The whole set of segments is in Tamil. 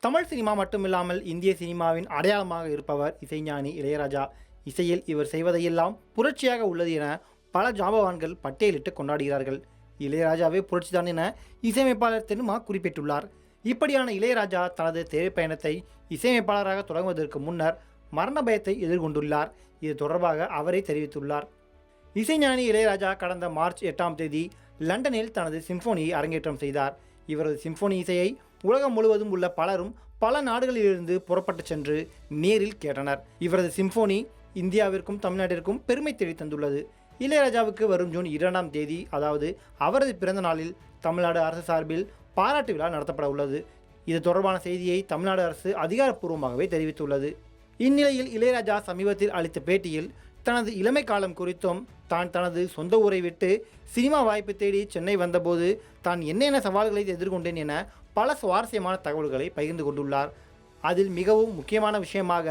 தமிழ் சினிமா மட்டுமில்லாமல் இந்திய சினிமாவின் அடையாளமாக இருப்பவர் இசைஞானி இளையராஜா. இசையில் இவர் செய்வதையெல்லாம் புரட்சியாக உள்ளது என பல ஜாபவான்கள் பட்டியலிட்டு கொண்டாடுகிறார்கள். இளையராஜாவே புரட்சிதான் என இசையமைப்பாளர் தென்மா குறிப்பிட்டுள்ளார். இப்படியான இளையராஜா தனது திரைப்பயணத்தை இசையமைப்பாளராக தொடங்குவதற்கு முன்னர் மரண பயத்தை எதிர்கொண்டுள்ளார். இது தொடர்பாக அவரே தெரிவித்துள்ளார். இசைஞானி இளையராஜா கடந்த மார்ச் எட்டாம் தேதி லண்டனில் தனது சிம்ஃபோனியை அரங்கேற்றம் செய்தார். இவரது சிம்ஃபோனி இசையை உலகம் முழுவதும் உள்ள பலரும் பல நாடுகளிலிருந்து புறப்பட்டு சென்று நேரில் கேட்டனர். இவரது சிம்போனி இந்தியாவிற்கும் தமிழ்நாட்டிற்கும் பெருமை தேடித் தந்துள்ளது இளையராஜாவுக்கு வரும் ஜூன் இரண்டாம் தேதி அதாவது அவரது பிறந்த நாளில் தமிழ்நாடு அரசு சார்பில் பாராட்டு விழா நடத்தப்பட உள்ளது. இது தொடர்பான செய்தியை தமிழ்நாடு அரசு அதிகாரப்பூர்வமாகவே தெரிவித்துள்ளது. இந்நிலையில் இளையராஜா சமீபத்தில் அளித்த பேட்டியில் தனது இளமை காலம் குறித்தும் தான் தனது சொந்த ஊரை விட்டு சினிமா வாய்ப்பு தேடி சென்னை வந்தபோது தான் என்னென்ன சவால்களை எதிர்கொண்டேன் என பல சுவாரஸ்யமான தகவல்களை பகிர்ந்து கொண்டுள்ளார். அதில் மிகவும் முக்கியமான விஷயமாக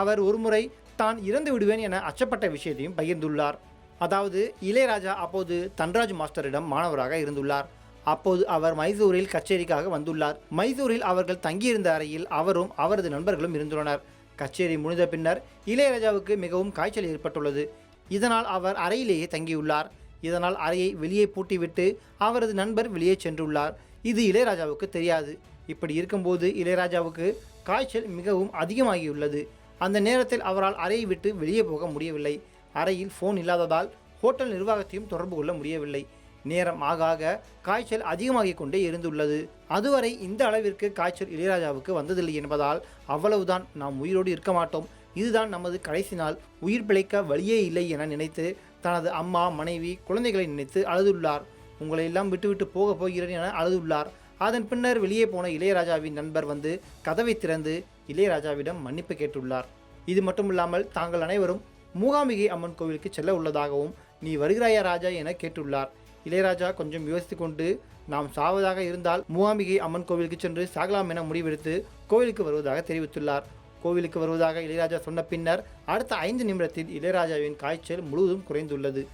அவர் ஒருமுறை தான் இறந்து விடுவேன் என அச்சப்பட்ட விஷயத்தையும் பகிர்ந்துள்ளார். அதாவது இளையராஜா அப்போது தன்ராஜ் மாஸ்டரிடம் மாணவராக இருந்துள்ளார். அப்போது அவர் மைசூரில் கச்சேரிக்காக வந்துள்ளார். மைசூரில் அவர்கள் தங்கியிருந்த அறையில் அவரும் அவரது நண்பர்களும் இருந்துள்ளனர். கச்சேரி முடிந்த பின்னர் இளையராஜாவுக்கு மிகவும் காய்ச்சல் ஏற்பட்டுள்ளது. இதனால் அவர் அறையிலேயே தங்கியுள்ளார். இதனால் அறையை வெளியே பூட்டிவிட்டு அவரது நண்பர் வெளியே சென்றுள்ளார். இது இளையராஜாவுக்கு தெரியாது. இப்படி இருக்கும்போது இளையராஜாவுக்கு காய்ச்சல் மிகவும் அதிகமாகியுள்ளது. அந்த நேரத்தில் அவரால் அறையை விட்டு வெளியே போக முடியவில்லை. அறையில் ஃபோன் இல்லாததால் ஹோட்டல் நிர்வாகத்தையும் தொடர்பு கொள்ள முடியவில்லை. நேரம் ஆக ஆக காய்ச்சல் அதிகமாகிக் கொண்டே இருந்துள்ளது. அதுவரை இந்த அளவிற்கு காய்ச்சல் இளையராஜாவுக்கு வந்ததில்லை என்பதால் அவ்வளவுதான் நாம் உயிரோடு இருக்க மாட்டோம். இதுதான் நமது கடைசி நாள். உயிர் பிழைக்க வழியே இல்லை என நினைத்து தனது அம்மா மனைவி குழந்தைகளை நினைத்து அழுதுள்ளார். உங்களை எல்லாம் விட்டுவிட்டு போக போகிறேன் என அழுதுள்ளார். அதன் பின்னர் வெளியே போன இளையராஜாவின் நண்பர் வந்து கதவை திறந்து இளையராஜாவிடம் மன்னிப்பு கேட்டுள்ளார். இது மட்டுமில்லாமல் தாங்கள் அனைவரும் மூகாம்பிகை அம்மன் கோவிலுக்கு செல்ல உள்ளதாகவும் நீ வருகிறாயா ராஜா என கேட்டுள்ளார். இளையராஜா கொஞ்சம் யோசித்து கொண்டு நாம் சாவதாக இருந்தால் மூவாம்பிகை அம்மன் கோவிலுக்கு சென்று சாகலாம் என முடிவெடுத்து கோவிலுக்கு வருவதாக தெரிவித்துள்ளார். கோவிலுக்கு வருவதாக இளையராஜா சொன்ன பின்னர் அடுத்த ஐந்து நிமிடத்தில் இளையராஜாவின் காய்ச்சல் முழுவதும் குறைந்துள்ளது.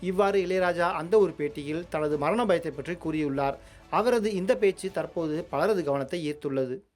இவ்வாறு இளையராஜா அந்த ஒரு பேட்டியில் தனது மரண பயத்தை பற்றி கூறியுள்ளார். அவரது இந்த பேச்சு தற்போது பலரது கவனத்தை ஈர்த்துள்ளது.